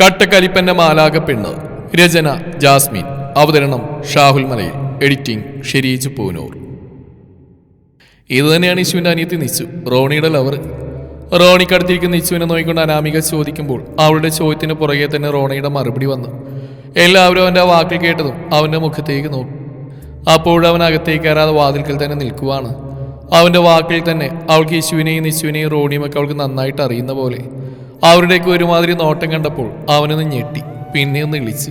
കട്ടക്കലിപ്പന്റെ മാലാക പെണ്ണ് രചന ജാസ്മിൻ. അവതരണം ഷാഹുൽ മലയിൽ. എഡിറ്റിംഗ് ഷെരീജ് പൂനൂർ. ഇത് തന്നെയാണ് ഇശുവിന്റെ അനിയത്തി നിച്ചു റോണിയുടെ ലവർ റോണിക്കടുത്തിരിക്കുന്ന നിച്ചുവിനെ നോക്കിക്കൊണ്ട് അനാമിക ചോദിക്കുമ്പോൾ അവളുടെ ചോദ്യത്തിന് പുറകെ തന്നെ റോണിയുടെ മറുപടി വന്നു. എല്ലാവരും അവന്റെ വാക്കിൽ കേട്ടതും അവന്റെ മുഖത്തേക്ക് നോക്കി. അപ്പോഴവൻ അകത്തേക്ക് കയറാതെ വാതിൽക്കൽ തന്നെ നിൽക്കുവാണ്. അവന്റെ വാക്കിൽ തന്നെ അവൾക്ക് യേശുവിനെയും നിശുവിനെയും റോണിയും ഒക്കെ അവൾക്ക് നന്നായിട്ട് അറിയുന്ന പോലെ. അവരുടെയൊക്കെ ഒരുമാതിരി നോട്ടം കണ്ടപ്പോൾ അവനൊന്ന് ഞെട്ടി. പിന്നെ ഒന്ന് ഇളിച്ച്.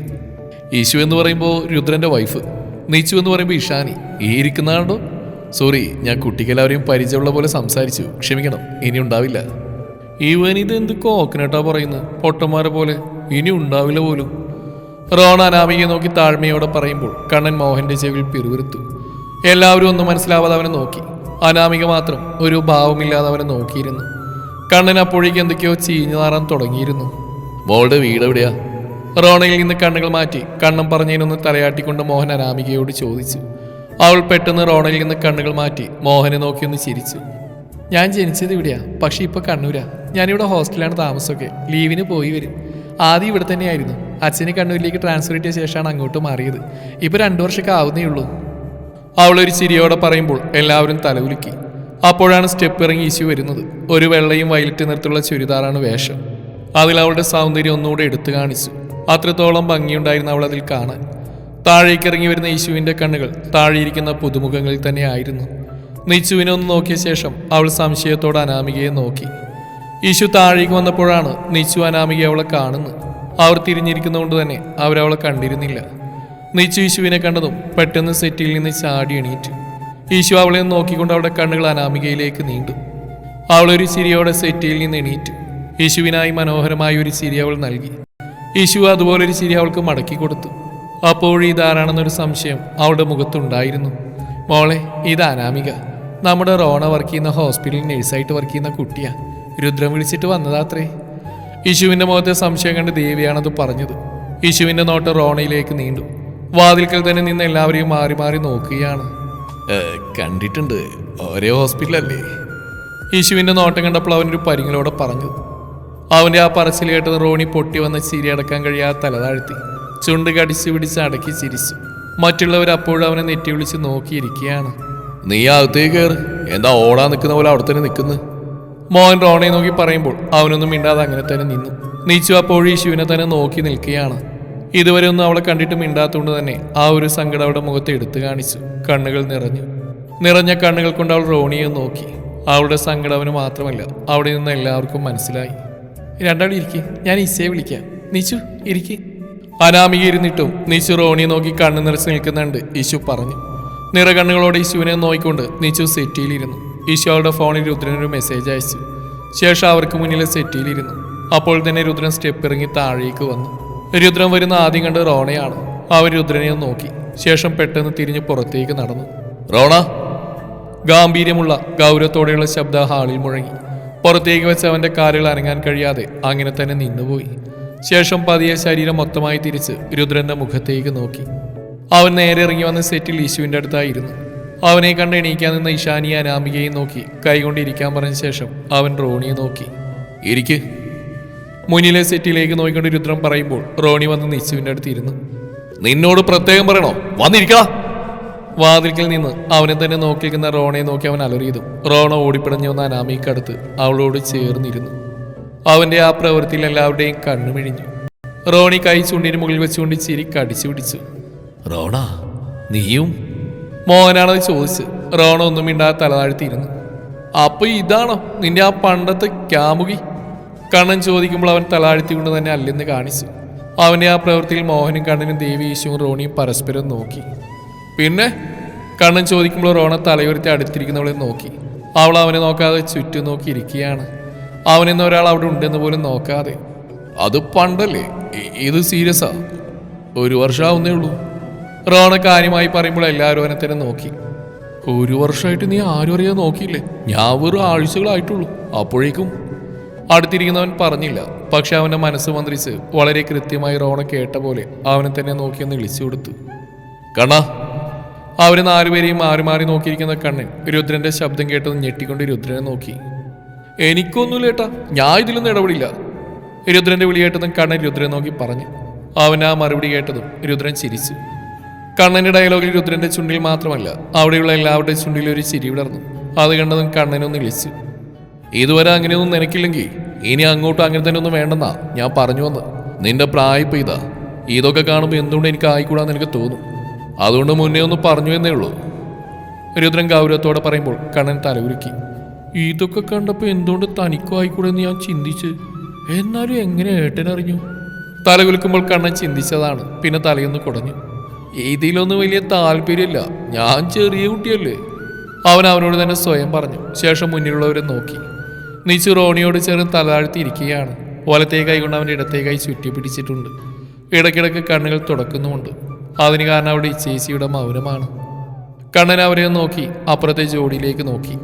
യേശു എന്ന് പറയുമ്പോൾ രുദ്രന്റെ വൈഫ് നീച്ചു എന്ന് പറയുമ്പോൾ ഇഷാനി. ഈ ഇരിക്കുന്നതാണ്ടോ സോറി ഞാൻ കുട്ടിക്കെല്ലാവരെയും പരിചയമുള്ള പോലെ സംസാരിച്ചു. ക്ഷമിക്കണം ഇനി ഉണ്ടാവില്ല. ഇവൻ ഇത് എന്ത് കോക്കനട്ടാ പറയുന്നത്? പൊട്ടന്മാരെ പോലെ. ഇനി ഉണ്ടാവില്ല പോലും. റോണ അനാമികയെ നോക്കി താഴ്മയോടെ പറയുമ്പോൾ കണ്ണൻ മോഹന്റെ ചെവിയിൽ പിറുവിരുത്തു എല്ലാവരും ഒന്നും മനസ്സിലാവാതെ അവനെ നോക്കി. അനാമിക മാത്രം ഒരു ഭാവമില്ലാതെ അവനെ നോക്കിയിരുന്നു. കണ്ണൻ അപ്പോഴേക്ക് എന്തൊക്കെയോ ചീഞ്ഞു നാറാൻ തുടങ്ങിയിരുന്നു. മോളുടെ വീട് എവിടെയാ? റോണയിൽ നിന്ന് കണ്ണുകൾ മാറ്റി കണ്ണം പറഞ്ഞതിനൊന്ന് തലയാട്ടിക്കൊണ്ട് മോഹൻ അനാമികയോട് ചോദിച്ചു. അവൾ പെട്ടെന്ന് റോണയിൽ നിന്ന് കണ്ണുകൾ മാറ്റി മോഹനെ നോക്കിയൊന്ന് ചിരിച്ചു. ഞാൻ ജനിച്ചത് ഇവിടെയാ പക്ഷെ ഇപ്പൊ കണ്ണൂരാ. ഞാനിവിടെ ഹോസ്റ്റലാണ് താമസമൊക്കെ. ലീവിന് പോയി വരും. ആദ്യം ഇവിടെ തന്നെയായിരുന്നു. അച്ഛന് കണ്ണൂരിലേക്ക് ട്രാൻസ്ഫർ കിട്ടിയ ശേഷമാണ് അങ്ങോട്ട് മാറിയത്. ഇപ്പൊ രണ്ടു വർഷമൊക്കെ ആവുന്നേ ഉള്ളൂ. അവളൊരു ചിരിയോടെ പറയുമ്പോൾ എല്ലാവരും തലകുലുക്കി. അപ്പോഴാണ് സ്റ്റെപ്പ് ഇറങ്ങി ഈശു വരുന്നത്. ഒരു വെള്ളയും വയലറ്റ് നിറത്തുള്ള ചുരിദാറാണ് വേഷം. അതിൽ അവളുടെ സൗന്ദര്യം ഒന്നുകൂടെ എടുത്തു കാണിച്ചു. അത്രത്തോളം ഭംഗിയുണ്ടായിരുന്നു അവൾ അതിൽ കാണാൻ. താഴേക്ക് ഇറങ്ങി വരുന്ന യേശുവിന്റെ കണ്ണുകൾ താഴെയിരിക്കുന്ന പുതുമുഖങ്ങളിൽ തന്നെ ആയിരുന്നു. നിച്ചുവിനെ ഒന്ന് നോക്കിയ ശേഷം അവൾ സംശയത്തോടെ അനാമികയെ നോക്കി. യേശു താഴേക്ക് വന്നപ്പോഴാണ് നിച്ചു അനാമിക അവളെ കാണുന്നത്. അവർ തിരിഞ്ഞിരിക്കുന്നതുകൊണ്ട് തന്നെ അവരവളെ കണ്ടിരുന്നില്ല. നിച്ചു യേശുവിനെ കണ്ടതും പെട്ടെന്ന് സെറ്റിൽ നിന്ന് ചാടി എണീറ്റു. യേശു അവളെ നോക്കിക്കൊണ്ട് അവളുടെ കണ്ണുകൾ അനാമികയിലേക്ക് നീണ്ടു. അവളൊരു ചിരിയോടെ സെറ്റിയിൽ നിന്ന് എണീറ്റു. യേശുവിനായി മനോഹരമായ ഒരു ചിരി അവൾ നൽകി. യേശു അതുപോലൊരു ചിരി അവൾക്ക് മടക്കി കൊടുത്തു. അപ്പോൾ ഇതാരാണെന്നൊരു സംശയം അവളുടെ മുഖത്തുണ്ടായിരുന്നു. മോളെ ഇത് അനാമിക. നമ്മുടെ റോണ വർക്ക് ചെയ്യുന്ന ഹോസ്പിറ്റലിൽ നഴ്സായിട്ട് വർക്ക് ചെയ്യുന്ന കുട്ടിയാ. രുദ്രം വിളിച്ചിട്ട് വന്നതാത്രേ. യേശുവിന്റെ മുഖത്തെ സംശയം കണ്ട് ദേവിയാണത് പറഞ്ഞത്. യേശുവിന്റെ നോട്ട് റോണയിലേക്ക് നീണ്ടു. വാതിൽക്കൽ തന്നെ നിന്ന് എല്ലാവരെയും മാറി മാറി നോക്കുകയാണ്. കണ്ടിട്ടുണ്ട്. ഒരേ ഹോസ്പിറ്റലല്ലേ? യേശുവിന്റെ നോട്ടം കണ്ടപ്പോൾ അവനൊരു പരിങ്ങലോടെ പറഞ്ഞു. അവന്റെ ആ പറച്ചിൽ കേട്ടത് റോണി പൊട്ടി വന്ന ചിരി അടക്കാൻ കഴിയാതെ തലതാഴ്ത്തി ചുണ്ട് കടിച്ചു പിടിച്ച് അടക്കി ചിരിച്ചു. മറ്റുള്ളവർ അപ്പോഴും അവനെ നെറ്റി വിളിച്ച് നോക്കിയിരിക്കുകയാണ്. നീ അകത്തേക്ക് കയറ് എന്താ ഓടാൻ നിൽക്കുന്ന പോലെ അവിടെ തന്നെ നിൽക്കുന്നു? മോഹൻ റോണയെ നോക്കി പറയുമ്പോൾ അവനൊന്നും മിണ്ടാതെ അങ്ങനെ തന്നെ നിന്നു. നീച്ചു അപ്പോഴും യേശുവിനെ തന്നെ നോക്കി നിൽക്കുകയാണ്. ഇതുവരെ ഒന്നും അവളെ കണ്ടിട്ട് മിണ്ടാത്തതുകൊണ്ട് തന്നെ ആ ഒരു സങ്കടം അവളുടെ മുഖത്ത് എടുത്തു കാണിച്ചു. കണ്ണുകൾ നിറഞ്ഞു. നിറഞ്ഞ കണ്ണുകൾ കൊണ്ട് അവൾ റോണിയെ നോക്കി. അവളുടെ സങ്കടം അവന് മാത്രമല്ല അവിടെ നിന്ന് എല്ലാവർക്കും മനസ്സിലായി. രണ്ടാളും ഇരിക്കെ ഞാൻ ഇസയെ വിളിക്കാം. നീച്ചു ഇരിക്കെ. അനാമിക ഇരുന്നിട്ടും നീച്ചു റോണിയെ നോക്കി കണ്ണു നിറച്ച് നിൽക്കുന്നുണ്ട് ഈശു പറഞ്ഞു. നിറകണ്ണുകളോടെ ഈശുവിനെ നോക്കിക്കൊണ്ട് നീച്ചു സെറ്റിയിലിരുന്നു. ഈശു അവളുടെ ഫോണിൽ രുദ്രനൊരു മെസ്സേജ് അയച്ചു. ശേഷം അവർക്ക് മുന്നിലെ സെറ്റിയിലിരുന്നു. അപ്പോൾ തന്നെ രുദ്രൻ സ്റ്റെപ്പ് ഇറങ്ങി താഴേക്ക് വന്നു. രുദ്രൻ വരുന്ന ആദ്യം കണ്ട് റോണയാണ്. അവൻ രുദ്രനെ ഒന്ന് നോക്കി. ശേഷം പെട്ടെന്ന് തിരിഞ്ഞ് പുറത്തേക്ക് നടന്നു. റോണ? ഗാംഭീര്യമുള്ള ഗൗരവത്തോടെയുള്ള ശബ്ദ ഹാളിൽ മുഴങ്ങി. പുറത്തേക്ക് വെച്ച് അവന്റെ കാലുകൾ അനങ്ങാൻ കഴിയാതെ അങ്ങനെ തന്നെ നിന്നുപോയി. ശേഷം പതിയെ ശരീരം മൊത്തമായി തിരിച്ച് രുദ്രന്റെ മുഖത്തേക്ക് നോക്കി. അവൻ നേരെ ഇറങ്ങി വന്ന സെറ്റിൽ ഈശുവിന്റെ അടുത്തായിരുന്നു. അവനെ കണ്ട് എണീക്കാൻ നിന്ന ഇഷാനിയെ അനാമികയും നോക്കി കൈകൊണ്ട് ഇരിക്കാൻ പറഞ്ഞ ശേഷം അവൻ റോണിയെ നോക്കി. ഇരിക്ക്. മുന്നിലെ സെറ്റിലേക്ക് നോക്കിക്കൊണ്ട് രുദ്രം പറയുമ്പോൾ റോണി വന്ന് നിശുവിന്റെ അടുത്ത് ഇരുന്നു. നിന്നോട് പ്രത്യേകം പറയണോ? വന്നിരിക്കാ. വാതിൽക്കൽ നിന്ന് അവനെ തന്നെ നോക്കിയിരിക്കുന്ന റോണയെ നോക്കി അവൻ അലറിയതും. റോണ ഓടിപ്പിടഞ്ഞു വന്ന അനാമിക്കടുത്ത് അവളോട് ചേർന്നിരുന്നു. അവന്റെ ആ പ്രവൃത്തിയിൽ എല്ലാവരുടെയും കണ്ണുമിഴിഞ്ഞു റോണി കൈ ചൂണ്ടിന് മുകളിൽ വെച്ചുകൊണ്ട് ചിരി കടിച്ചു പിടിച്ചു. റോണ നീയും? മോഹനാണത് ചോദിച്ച് റോണ ഒന്നും മിണ്ടാതെ തലതാഴ്ത്തിയിരുന്നു അപ്പൊ ഇതാണോ നിന്റെ ആ പണ്ടത്തെ ക്യാമുകി കണ്ണൻ ചോദിക്കുമ്പോൾ അവൻ തലാഴ്ത്തിക്കൊണ്ട് തന്നെ അല്ലെന്ന് കാണിച്ചു. അവന്റെ ആ പ്രവൃത്തിയിൽ മോഹനും കണ്ണനും ദേവി യേശുവും റോണിയും പരസ്പരം നോക്കി. പിന്നെ കണ്ണൻ ചോദിക്കുമ്പോൾ റോണ തലയുരുത്തി അടുത്തിരിക്കുന്നവളെ നോക്കി. അവൾ അവനെ നോക്കാതെ ചുറ്റും നോക്കി ഇരിക്കുകയാണ്. അവനെന്ന ഒരാൾ അവിടെ ഉണ്ടെന്ന് പോലും നോക്കാതെ അത് പണ്ടല്ലേ? ഇത് സീരിയസാ? ഒരു വർഷമാവുന്നേ ഉള്ളൂ. റോണ കാര്യമായി പറയുമ്പോൾ എല്ലാവരും അവനെ തന്നെ നോക്കി. ഒരു വർഷമായിട്ട് നീ ആരും അറിയാതെ നോക്കിയില്ലേ? ഞാൻ വെറും ആഴ്ചകളായിട്ടുള്ളൂ. അപ്പോഴേക്കും അടുത്തിരിക്കുന്നവൻ പറഞ്ഞില്ല. പക്ഷെ അവന്റെ മനസ്സ് മന്ത്രിച്ച് വളരെ കൃത്യമായി റോണ കേട്ട പോലെ അവനെ തന്നെ നോക്കിയൊന്ന് വിളിച്ചു കൊടുത്തു. കണ്ണാ. അവർ നാലുപേരെയും മാറി മാറി നോക്കിയിരിക്കുന്ന കണ്ണൻ രുദ്രന്റെ ശബ്ദം കേട്ടത് ഞെട്ടിക്കൊണ്ട് രുദ്രനെ നോക്കി. എനിക്കൊന്നുമില്ല ഏട്ടാ. ഞാൻ ഇതിലൊന്നും ഇടപെടില്ല. രുദ്രന്റെ വിളി കേട്ടതും കണ്ണൻ രുദ്രനെ നോക്കി പറഞ്ഞു. അവൻ ആ മറുപടി കേട്ടതും രുദ്രൻ ചിരിച്ചു. കണ്ണന്റെ ഡയലോഗിൽ രുദ്രന്റെ ചുണ്ടിൽ മാത്രമല്ല അവിടെയുള്ള എല്ലാവരുടെയും ചുണ്ടിൽ ഒരു ചിരി വിടർന്നു. അത് കണ്ടതും കണ്ണനൊന്ന് വിളിച്ചു. ഇതുവരെ അങ്ങനെയൊന്നും നിനക്കില്ലെങ്കിൽ ഇനി അങ്ങോട്ടും അങ്ങനെ തന്നെ ഒന്നും വേണ്ടെന്നാ ഞാൻ പറഞ്ഞു വന്ന് നിന്റെ പ്രായപ്പ് ഇതാ. ഇതൊക്കെ കാണുമ്പോൾ എന്തുകൊണ്ട് എനിക്ക് ആയിക്കൂടാന്ന് എനിക്ക് തോന്നും. അതുകൊണ്ട് മുന്നേ ഒന്ന് പറഞ്ഞു എന്നേ ഉള്ളൂ. രുദ്രൻ ഗൗരവത്തോടെ പറയുമ്പോൾ കണ്ണൻ തലകുരുക്കി ഇതൊക്കെ കണ്ടപ്പോൾ എന്തുകൊണ്ട് തനിക്കും ആയിക്കൂടെന്ന് ഞാൻ ചിന്തിച്ച്? എന്നാലും എങ്ങനെ ഏട്ടനറിഞ്ഞു? തലകുലുക്കുമ്പോൾ കണ്ണൻ ചിന്തിച്ചതാണ്. പിന്നെ തലയൊന്ന് കുടഞ്ഞു. ഇതിലൊന്നും വലിയ താല്പര്യമില്ല. ഞാൻ ചെറിയ കുട്ടിയല്ലേ. അവൻ അവനോട് തന്നെ സ്വയം പറഞ്ഞു. ശേഷം മുന്നിലുള്ളവരെ നോക്കി. നീച്ചു റോണിയോട് ചേർന്ന് തലതാഴ്ത്തിയിരിക്കുകയാണ്. വലത്തേ കൈ കൊണ്ട് അവന്റെ ഇടത്തേ കൈ ചുറ്റി പിടിച്ചിട്ടുണ്ട് ഇടയ്ക്കിടയ്ക്ക് കണ്ണുകൾ തുടക്കുന്നുമുണ്ട്. അതിന് കാരണം അവിടെ ചേച്ചിയുടെ മൗനമാണ്. കണ്ണൻ അവരെ നോക്കി അപ്പുറത്തെ ജോഡിയിലേക്ക് നോക്കി.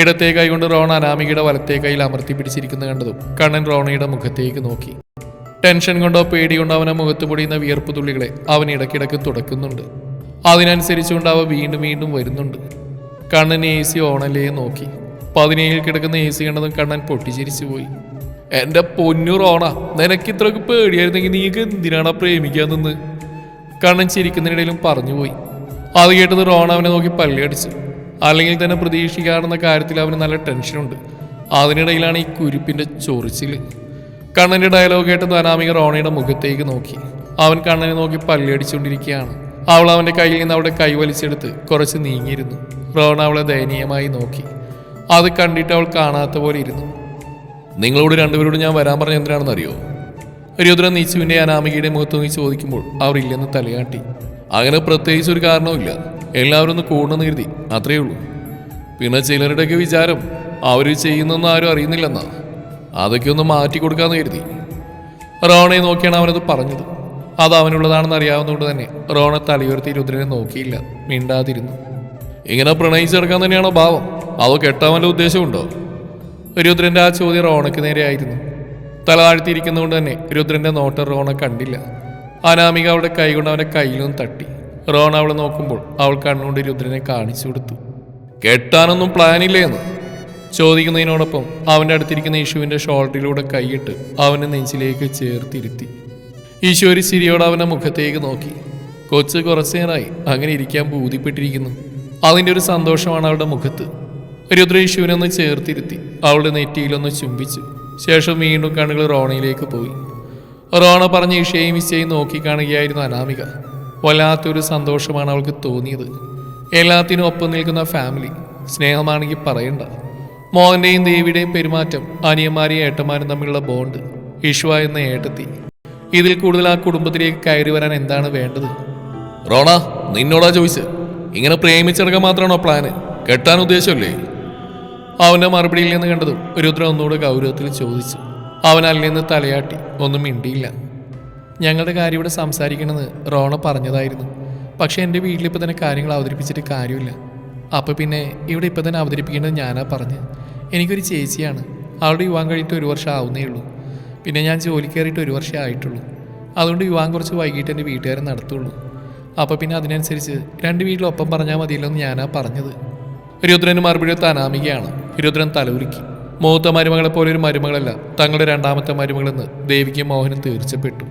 ഇടത്തെ കൈ കൊണ്ട് റോണ അനാമികയുടെ വലത്തേ കൈയിൽ അമർത്തി പിടിച്ചിരിക്കുന്ന കണ്ടതും കണ്ണൻ റോണയുടെ മുഖത്തേക്ക് നോക്കി. ടെൻഷൻ കൊണ്ടോ പേടി കൊണ്ടോ അവനെ മുഖത്ത് പൊടിയുന്ന വിയർപ്പ് തുള്ളികളെ അവൻ ഇടയ്ക്കിടയ്ക്ക് തുടക്കുന്നുണ്ട്. അതിനനുസരിച്ചുകൊണ്ട് അവ വീണ്ടും വീണ്ടും വരുന്നുണ്ട്. കണ്ണൻ എ സി ഓണല്ലേ നോക്കി. പതിനേഴിൽ കിടക്കുന്ന എ സി കണ്ടതും കണ്ണൻ പൊട്ടിച്ചിരിച്ചു പോയി. എന്റെ പൊന്നു റോണ നിനക്ക് ഇത്രയൊക്കെ പേടിയായിരുന്നെങ്കിൽ നീക്ക് എന്തിനാണ് പ്രേമിക്കാൻ നിന്ന്? കണ്ണൻ ചിരിക്കുന്നതിനിടയിലും പറഞ്ഞുപോയി അത് കേട്ടത് റോണ അവനെ നോക്കി പള്ളിയടിച്ചു അല്ലെങ്കിൽ തന്നെ പ്രതീക്ഷിക്കാറുന്ന കാര്യത്തിൽ അവന് നല്ല ടെൻഷനുണ്ട് അതിനിടയിലാണ് ഈ കുരുപ്പിന്റെ ചൊറിച്ചിൽ. കണ്ണന്റെ ഡയലോഗ് കേട്ടത് അനാമിക റോണയുടെ മുഖത്തേക്ക് നോക്കി. അവൻ കണ്ണനെ നോക്കി പള്ളിയടിച്ചുകൊണ്ടിരിക്കുകയാണ് അവൾ അവന്റെ കയ്യിൽ നിന്ന് അവിടെ കൈ വലിച്ചെടുത്ത് കുറച്ച് നീങ്ങിയിരുന്നു. റോണ അവളെ ദയനീയമായി നോക്കി. അത് കണ്ടിട്ട് അവൾ കാണാത്ത പോലെ ഇരുന്നു. നിങ്ങളോട് രണ്ടുപേരോട് ഞാൻ വരാൻ പറഞ്ഞ എന്തിനാണെന്ന് അറിയോ? രുദ്രൻ നീച്ചുവിന്റെ അനാമികയുടെ മുഖത്ത് നീ ചോദിക്കുമ്പോൾ അവർ ഇല്ലെന്ന് തലയാട്ടി. അങ്ങനെ പ്രത്യേകിച്ച് ഒരു കാരണവുമില്ല. എല്ലാവരും ഒന്ന് കൂടണമെന്ന് കരുതി. അത്രയേ ഉള്ളൂ. പിന്നെ ചിലരുടെയൊക്കെ വിചാരം അവർ ചെയ്യുന്നൊന്നും ആരും അറിയുന്നില്ലെന്നാ. അതൊക്കെ ഒന്ന് മാറ്റി കൊടുക്കാന്ന് കരുതി. റോണയെ നോക്കിയാണ് അവനത് പറഞ്ഞത്. അത് അവനുള്ളതാണെന്ന് അറിയാവുന്നതുകൊണ്ട് തന്നെ റോണ തലയുയർത്തി രുദ്രനെ നോക്കിയില്ല. മിണ്ടാതിരുന്നു. ഇങ്ങനെ പ്രണയിച്ചെടുക്കാൻ തന്നെയാണോ ഭാവം? അതോ കെട്ടാൻ വല്ല ഉദ്ദേശമുണ്ടോ രുദ്രന്റെ ആ ചോദ്യം റോണയ്ക്ക് നേരെയായിരുന്നു തല താഴ്ത്തിയിരിക്കുന്നതുകൊണ്ട് തന്നെ രുദ്രന്റെ നോട്ടം റോണ കണ്ടില്ല. അനാമിക അവളുടെ കൈ കൊണ്ട് അവന്റെ കയ്യിലും തട്ടി. റോണ അവളെ നോക്കുമ്പോൾ അവൾ കണ്ണുകൊണ്ട് രുദ്രനെ കാണിച്ചു കൊടുത്തു. കെട്ടാനൊന്നും പ്ലാനില്ലേന്ന് ചോദിക്കുന്നതിനോടൊപ്പം അവന്റെ അടുത്തിരിക്കുന്ന യേശുവിന്റെ ഷോൾഡറിലൂടെ കൈയിട്ട് അവന്റെ നെഞ്ചിലേക്ക് ചേർത്തിരുത്തി. ഈശോ ഒരു ചിരിയോടെ അവന്റെ മുഖത്തേക്ക് നോക്കി. കൊച്ച് കുറച്ചു നേരമായി അങ്ങനെ ഇരിക്കാൻ ബൂതിപ്പെട്ടിരിക്കുന്നു അതിന്റെ ഒരു സന്തോഷമാണ് അവളുടെ മുഖത്ത്. രുദ്ര യേശുവിനൊന്ന് ചേർത്തിരുത്തി അവളുടെ നെറ്റിയിലൊന്ന് ചുംബിച്ചു. ശേഷം വീണ്ടും കണ്ണുകൾ റോണയിലേക്ക് പോയി. റോണ പറഞ്ഞ ഇഷയും ഇഷയും നോക്കിക്കാണുകയായിരുന്നു അനാമിക. വല്ലാത്തൊരു സന്തോഷമാണ് അവൾക്ക് തോന്നിയത്. എല്ലാത്തിനും ഒപ്പം നിൽക്കുന്ന ഫാമിലി സ്നേഹമാണെങ്കിൽ പറയണ്ട. മോഹന്റെയും ദേവിയുടെയും പെരുമാറ്റം അനിയന്മാരെയും ഏട്ടന്മാരും തമ്മിലുള്ള ബോണ്ട് ഇഷ്വ എന്ന ഏട്ടത്തി. ഇതിൽ കൂടുതൽ ആ കുടുംബത്തിലേക്ക് കയറി വരാൻ എന്താണ് വേണ്ടത്? റോണ നിന്നോടാ ചോയ്സ് ഇങ്ങനെ പ്രേമിച്ചെടുക്കാൻ മാത്രമാണോ പ്ലാന് കെട്ടാൻ ഉദ്ദേശമല്ലേ? അവന്റെ മറുപടിയിൽ നിന്ന് കണ്ടതും രുദ്ര ഒന്നുകൂടെ ഗൗരവത്തിൽ ചോദിച്ചു. അവൻ അല്ലെന്ന് തലയാട്ടി ഒന്നും മിണ്ടിയില്ല. ഞങ്ങളുടെ കാര്യം ഇവിടെ സംസാരിക്കണമെന്ന് റോണ പറഞ്ഞതായിരുന്നു. പക്ഷെ എന്റെ വീട്ടിലിപ്പോൾ തന്നെ കാര്യങ്ങൾ അവതരിപ്പിച്ചിട്ട് കാര്യമില്ല. അപ്പോൾ പിന്നെ ഇവിടെ ഇപ്പോൾ തന്നെ അവതരിപ്പിക്കേണ്ടത് ഞാനാ പറഞ്ഞ് എനിക്കൊരു ചേച്ചിയാണ്. അവളുടെ വിവാഹം കഴിഞ്ഞിട്ട് ഒരു വർഷം ആവുന്നേ ഉള്ളൂ. പിന്നെ ഞാൻ ജോലി കയറിയിട്ട് ഒരു വർഷം ആയിട്ടുള്ളൂ. അതുകൊണ്ട് വിവാഹം കുറച്ച് വൈകിട്ട് എന്റെ വീട്ടുകാരെ നടത്തുള്ളൂ. അപ്പോൾ പിന്നെ അതിനനുസരിച്ച് രണ്ട് വീട്ടിലൊപ്പം പറഞ്ഞാൽ മതിയല്ലോ എന്ന് ഞാനാ പറഞ്ഞത്. രുദ്രന് മറുപടി അനാമികയാണ്. രുദ്രൻ തലവുരുക്കി മൂത്ത മരുമകളെ പോലെ ഒരു മരുമകളല്ല തങ്ങളുടെ രണ്ടാമത്തെ മരുമകളെന്ന് ദേവിക്ക് മോഹനും തീർച്ചപ്പെട്ടു.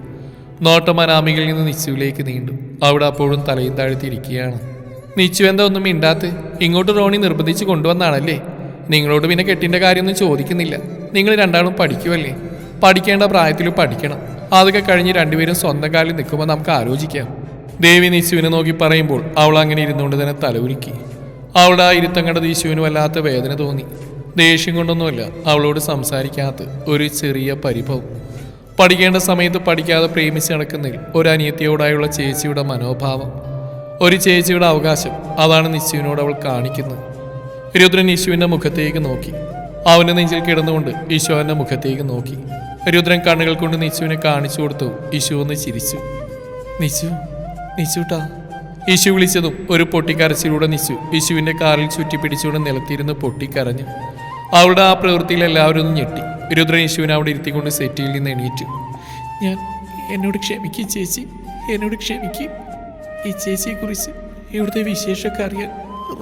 നോട്ടം അനാമികയിൽ നിന്ന് നിച്ചുവിലേക്ക് നീണ്ടു. അവിടെ അപ്പോഴും തലയും താഴ്ത്തിയിരിക്കുകയാണ്. നിച്ചു എന്താ ഒന്നും മിണ്ടാത്ത്? ഇങ്ങോട്ട് റോണി നിർബന്ധിച്ച് കൊണ്ടുവന്നാണല്ലേ? നിങ്ങളോട് പിന്നെ കെട്ടിന്റെ കാര്യമൊന്നും ചോദിക്കുന്നില്ല. നിങ്ങൾ രണ്ടാളും പഠിക്കുമല്ലേ പഠിക്കേണ്ട പ്രായത്തിൽ പഠിക്കണം. അതൊക്കെ കഴിഞ്ഞ് രണ്ടുപേരും സ്വന്തം കാലിൽ നിൽക്കുമ്പോൾ നമുക്ക് ആലോചിക്കാം. ദേവി നിശുവിനെ നോക്കി പറയുമ്പോൾ അവൾ അങ്ങനെ ഇരുന്നുകൊണ്ട് തന്നെ തലവുരുക്കി അവളുടെ ആ ഇരുത്തം കണ്ടത് യേശുവിന് വല്ലാത്ത വേദന തോന്നി. ദേഷ്യം കൊണ്ടൊന്നുമല്ല അവളോട് സംസാരിക്കാത്ത ഒരു ചെറിയ പരിഭവം. പഠിക്കേണ്ട സമയത്ത് പഠിക്കാതെ പ്രേമിച്ച് നടക്കുന്നതിൽ ഒരു അനിയത്തിയോടായുള്ള ചേച്ചിയുടെ മനോഭാവം. ഒരു ചേച്ചിയുടെ അവകാശം അതാണ് നിശുവിനോട് അവൾ കാണിക്കുന്നത്. രുദ്രൻ യേശുവിന്റെ മുഖത്തേക്ക് നോക്കി. അവന്റെ നെഞ്ചിൽ കിടന്നുകൊണ്ട് ഈശോന്റെ മുഖത്തേക്ക് നോക്കി. രുദ്രൻ കണ്ണുകൾ കൊണ്ട് നിശുവിനെ കാണിച്ചു കൊടുത്തു. ഈശു ഒന്ന് ചിരിച്ചു. നിശു നിശുട്ടാ യേശു വിളിച്ചതും ഒരു പൊട്ടിക്കരച്ചിലൂടെ നിശു യേശുവിന്റെ കാറിൽ ചുറ്റി പിടിച്ചുകൊണ്ട് നിലത്തിരുന്ന് പൊട്ടിക്കരഞ്ഞു. അവളുടെ ആ പ്രവൃത്തിയിൽ എല്ലാവരും ഒന്ന് ഞെട്ടി. രുദ്രൻ യേശുവിനെ അവിടെ ഇരുത്തിക്കൊണ്ട് സെറ്റിയിൽ നിന്ന് എണീറ്റു. ഞാൻ എന്നോട് ക്ഷമിക്കും ചേച്ചി. എന്നോട് ക്ഷമിക്കും. ഈ ചേച്ചിയെക്കുറിച്ച് ഇവിടുത്തെ വിശേഷമൊക്കെ അറിയാൻ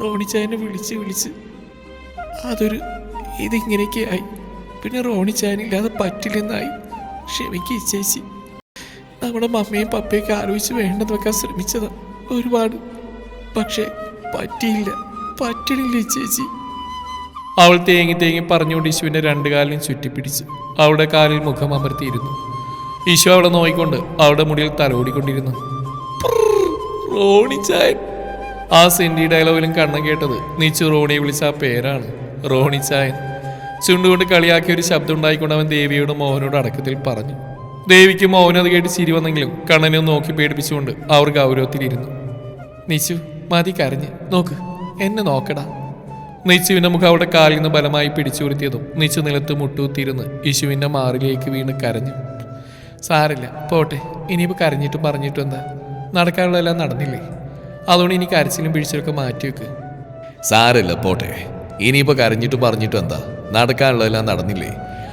റോണിച്ചായനെ വിളിച്ച് വിളിച്ച് അതൊരു ഇതിങ്ങനെയൊക്കെ ആയി. പിന്നെ റോണിച്ചായനില്ലാതെ പറ്റില്ലെന്നായി. ക്ഷമിക്ക് ചേച്ചി. നമ്മുടെ മമ്മയും പപ്പയൊക്കെ ആലോചിച്ച് വേണ്ടെന്ന് വെക്കാൻ ശ്രമിച്ചതാ. ഒരുപാട്. പക്ഷേ പറ്റിയില്ല. പറ്റണില്ല ചേച്ചി. അവൾ തേങ്ങി തേങ്ങി പറഞ്ഞുകൊണ്ട് ഈശുവിന്റെ രണ്ടു കാലിനും ചുറ്റിപ്പിടിച്ച് അവളുടെ കാലിൽ മുഖം അമർത്തിയിരുന്നു. ഈശു അവളെ നോയിക്കൊണ്ട് അവളുടെ മുടിയിൽ തലോടിക്കൊണ്ടിരുന്നു. റോണിച്ചായൻ ആ സെന്റി ഡയലോഗിലും കണ്ണം കേട്ടത് നീച്ചു റോണിയെ വിളിച്ച ആ പേരാണ് റോണിച്ചായൻ ചുണ്ടുകൊണ്ട് കളിയാക്കിയ ഒരു ശബ്ദം ഉണ്ടായിക്കൊണ്ട് അവൻ ദേവിയോട് മോഹനോട് അടക്കത്തിൽ പറഞ്ഞു. ദേവിക്ക് മോഹനത് കേട്ട് ചിരി വന്നെങ്കിലും കണ്ണനെ നോക്കി പേടിപ്പിച്ചുകൊണ്ട് അവർ ഗൗരവത്തിലിരുന്നു. നിച്ചു മതി കരഞ്ഞ്. നോക്ക് എന്നെ നോക്കടാ. നിച്ചുവിന്റെ മുഖം അവിടെ കാലിൽ നിന്ന് ബലമായി പിടിച്ചുരുത്തിയതും നിച്ചു നിലത്ത് മുട്ടൂത്തിരുന്ന് യേശുവിന്റെ മാറിലേക്ക് വീണ് കരഞ്ഞു. സാരില്ല പോട്ടെ ഇനിയിപ്പോൾ കരഞ്ഞിട്ടും പറഞ്ഞിട്ടും എന്താ? നടക്കാനുള്ളതെല്ലാം നടന്നില്ലേ? അതുകൊണ്ട് ഇനി കരച്ചിലും പിടിച്ചിലൊക്കെ മാറ്റി വെക്ക്. സാരല്ല പോട്ടെ ഇനിയിപ്പോൾ കരഞ്ഞിട്ട് പറഞ്ഞിട്ട് എന്താ? നടക്കാനുള്ളതെല്ലാം നടന്നില്ലേ?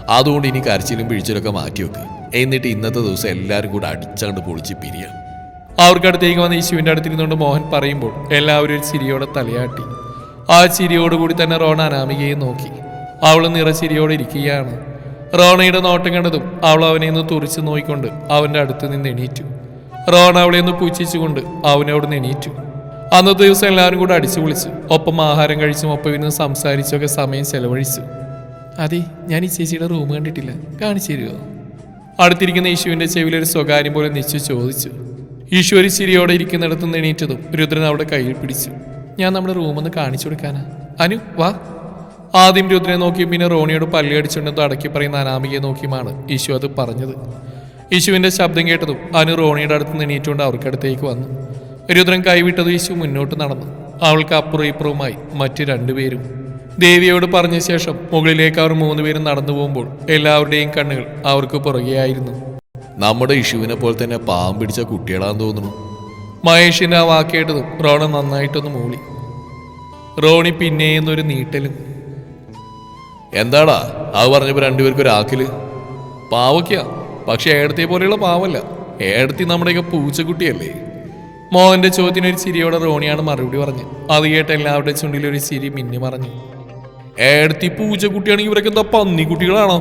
അതുകൊണ്ട് ഇനി കരച്ചിലും പിഴിച്ചിലൊക്കെ മാറ്റി വെക്ക്. എന്നിട്ട് ഇന്നത്തെ ദിവസം എല്ലാവരും കൂടെ അടിച്ചാണ്ട് പൊളിച്ച് പിരിയാം. അവർക്കടുത്തേക്ക് വന്ന് യേശുവിന്റെ അടുത്തിരുന്നുകൊണ്ട് മോഹൻ പറയുമ്പോൾ എല്ലാവരും ഒരു ചിരിയോടെ തലയാട്ടി. ആ ചിരിയോടുകൂടി തന്നെ റോണ അനാമികയെ നോക്കി. അവൾ നിറച്ചിരിയോടെ ഇരിക്കുകയാണ്. റോണയുടെ നോട്ടം കണ്ടതും അവൾ അവനെ ഒന്ന് തുറിച്ച് നോക്കിക്കൊണ്ട് അവന്റെ അടുത്ത് നിന്ന് എണീറ്റു. റോണ അവളെ ഒന്ന് പൂച്ഛിച്ചുകൊണ്ട് അവനോട് എണീറ്റു. അന്നത്തെ ദിവസം എല്ലാവരും കൂടെ അടിച്ചു വിളിച്ചു ഒപ്പം ആഹാരം കഴിച്ചും ഒപ്പം ഇരുന്ന് സംസാരിച്ചൊക്കെ സമയം ചെലവഴിച്ചു. അതെ ഞാൻ ഈ ചേച്ചിയുടെ റൂം കണ്ടിട്ടില്ല. കാണിച്ചു തരുമോ അടുത്തിരിക്കുന്ന യേശുവിന്റെ ചെവിയിൽ ഒരു സ്വകാര്യം പോലെ നിശ്ചു ചോദിച്ചു. ഈശോ ഒരു ചിരിയോടെ ഇരിക്കുന്നിടത്ത് എണീറ്റതും രുദ്രൻ അവിടെ കയ്യിൽ പിടിച്ചു. ഞാൻ നമ്മുടെ റൂമൊന്ന് കാണിച്ചു കൊടുക്കാനാ. അനു വാ. ആദ്യം രുദ്രനെ നോക്കി പിന്നെ റോണിയോട് പല്ലി അടിച്ചുകൊണ്ടെന്ന് അടക്കി പറയുന്ന അനാമികയെ നോക്കിയുമാണ് ഈശു അത് പറഞ്ഞത്. ഈശുവിന്റെ ശബ്ദം കേട്ടതും അനു റോണിയുടെ അടുത്ത് നിന്ന് എണീറ്റുകൊണ്ട് അവർക്കടുത്തേക്ക് വന്നു. രുദ്രൻ കൈവിട്ടത് ഈശു മുന്നോട്ട് നടന്നു. അവൾക്ക് അപ്പുറം ഇപ്പുറവുമായി മറ്റു രണ്ടുപേരും. ദേവിയോട് പറഞ്ഞ ശേഷം മുകളിലേക്ക് അവർ മൂന്നുപേരും നടന്നു പോകുമ്പോൾ എല്ലാവരുടെയും കണ്ണുകൾ അവർക്ക് പുറകെയായിരുന്നു. നമ്മുടെ ഇഷുവിനെ പോലെ തന്നെ പാവം പിടിച്ച കുട്ടികളാന്ന് തോന്നുന്നു. മഹേഷിന്റെ ആ വാക്കേട്ടതും റോണ നന്നായിട്ടൊന്ന് മൂളി. റോണി പിന്നെയെന്നൊരു നീട്ടലും. എന്താടാ? അത് പറഞ്ഞപ്പോൾ രണ്ടുപേർക്കും ഒരു ആക്കിൽ. പക്ഷേ ഏടത്തെ പോലെയുള്ള പാവല്ല. ഏടത്തി നമ്മുടെയൊക്കെ പൂച്ചക്കുട്ടിയല്ലേ. മോഹന്റെ ചോദ്യത്തിന് ഒരു ചിരിയോടെ റോണിയാണ് മറുപടി പറഞ്ഞു അത് കേട്ട് എല്ലാവരുടെ ചുണ്ടിലൊരു ചിരി മിന്നി പറഞ്ഞു ഏടത്തി പൂച്ചക്കുട്ടിയാണെങ്കിൽ ഇവരൊക്കെ എന്താ പന്നിക്കുട്ടികളാണോ?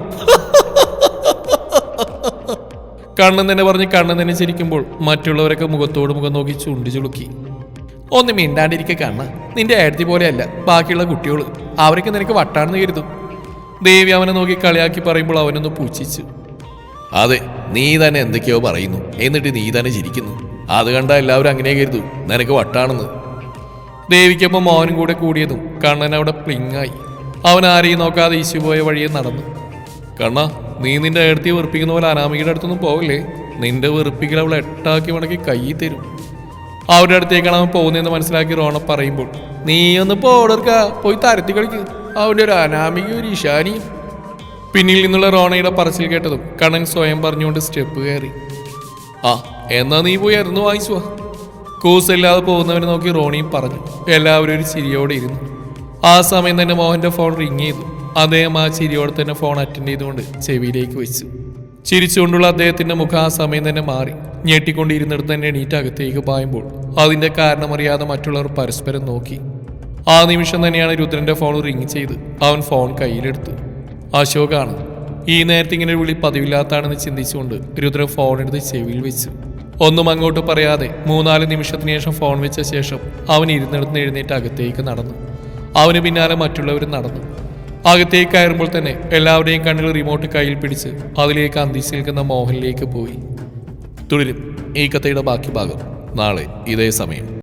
കണ്ണൻ തന്നെ പറഞ്ഞ് കണ്ണൻ തന്നെ ചിരിക്കുമ്പോൾ മറ്റുള്ളവരൊക്കെ മുഖത്തോട് മുഖം നോക്കി ചുണ്ടി ചുളുക്കി. ഒന്ന് മിണ്ടാണ്ടിരിക്കെ കണ്ണ. നിന്റെ ഏടത്തി പോലെയല്ല. ബാക്കിയുള്ള കുട്ടികൾ അവരൊക്കെ നിനക്ക് വട്ടാണെന്ന് കരുതും. ദേവി അവനെ നോക്കി കളിയാക്കി പറയുമ്പോൾ അവനൊന്ന് പൂച്ചിച്ചു. അതെ നീ തന്നെ എന്തൊക്കെയോ പറയുന്നു. എന്നിട്ട് നീ തന്നെ ചിരിക്കുന്നു. അത് കണ്ട എല്ലാവരും അങ്ങനെ കരുതു. നിനക്ക് വട്ടാണെന്ന്. ദേവിക്കൊപ്പം മോനും കൂടെ കൂടിയതും കണ്ണൻ അവിടെ പ്ലിങ്ങായി. അവൻ ആരെയും നോക്കാതെ ഈശു പോയ വഴിയെ നടന്നു. കണ്ണ നീ നിന്റെ അടുത്ത് വെറുപ്പിക്കുന്ന പോലെ അനാമികയുടെ അടുത്തൊന്നും പോവില്ലേ നിന്റെ വെറുപ്പിക്കൽ അവൾ എട്ടാക്കി മടക്കി കൈ തരും. അവരുടെ അടുത്തേക്കാണ് അവൻ പോകുന്നതെന്ന് മനസ്സിലാക്കി റോണ പറയുമ്പോൾ നീ ഒന്ന് പോടർക്ക പോയി തരത്തി കളിക്ക്. അവന്റെ ഒരു അനാമിക ഒരു ഇഷാനിയും പിന്നിൽ നിന്നുള്ള റോണയുടെ പറച്ചിൽ കേട്ടതും കണൻ സ്വയം പറഞ്ഞുകൊണ്ട് സ്റ്റെപ്പ് കയറി. ആ എന്നാ നീ പോയി അരുന്ന് വാങ്ങിച്ചു കൂസില്ലാതെ പോകുന്നവനെ നോക്കി റോണിയും പറഞ്ഞു. എല്ലാവരും ഒരു ചിരിയോടെ ഇരുന്നു. ആ സമയം തന്നെ മോഹന്റെ ഫോൺ റിങ് ചെയ്തു. അദ്ദേഹം ആ ചിരിയോടെ തന്നെ ഫോൺ അറ്റൻഡ് ചെയ്തുകൊണ്ട് ചെവിയിലേക്ക് വെച്ചു. ചിരിച്ചുകൊണ്ടുള്ള അദ്ദേഹത്തിന്റെ മുഖം ആ സമയം തന്നെ മാറി. ഞെട്ടിക്കൊണ്ടിരുന്നിടത്ത് തന്നെ എണീറ്റ് അകത്തേക്ക് പായുമ്പോൾ അതിന്റെ കാരണമറിയാതെ മറ്റുള്ളവർ പരസ്പരം നോക്കി. ആ നിമിഷം തന്നെയാണ് രുദ്രന്റെ ഫോൺ റിങ് ചെയ്ത് അവൻ ഫോൺ കയ്യിലെടുത്തു. അശോകാണ് ഈ നേരത്തെ ഇങ്ങനെ വിളി പതിവില്ലാത്താണെന്ന് ചിന്തിച്ചുകൊണ്ട് രുദ്രൻ ഫോൺ എടുത്ത് ചെവിയിൽ വെച്ചു. ഒന്നും അങ്ങോട്ട് പറയാതെ മൂന്നാൽ നിമിഷത്തിന് ശേഷം ഫോൺ വെച്ച ശേഷം അവൻ ഇരുന്നിടത്ത് എഴുന്നേറ്റ് അകത്തേക്ക് നടന്നു. അവന് പിന്നാലെ മറ്റുള്ളവരും നടന്നു. അകത്തേക്ക് കയറുമ്പോൾ തന്നെ എല്ലാവരുടെയും കണ്ണുകൾ റിമോട്ട് കയ്യിൽ പിടിച്ച് അതിലേക്ക് അന്തിച്ച് നിൽക്കുന്ന മോഹനിലേക്ക് പോയി. തുടരും ഈ കഥയുടെ ബാക്കി ഭാഗം. നാളെ ഇതേ സമയം.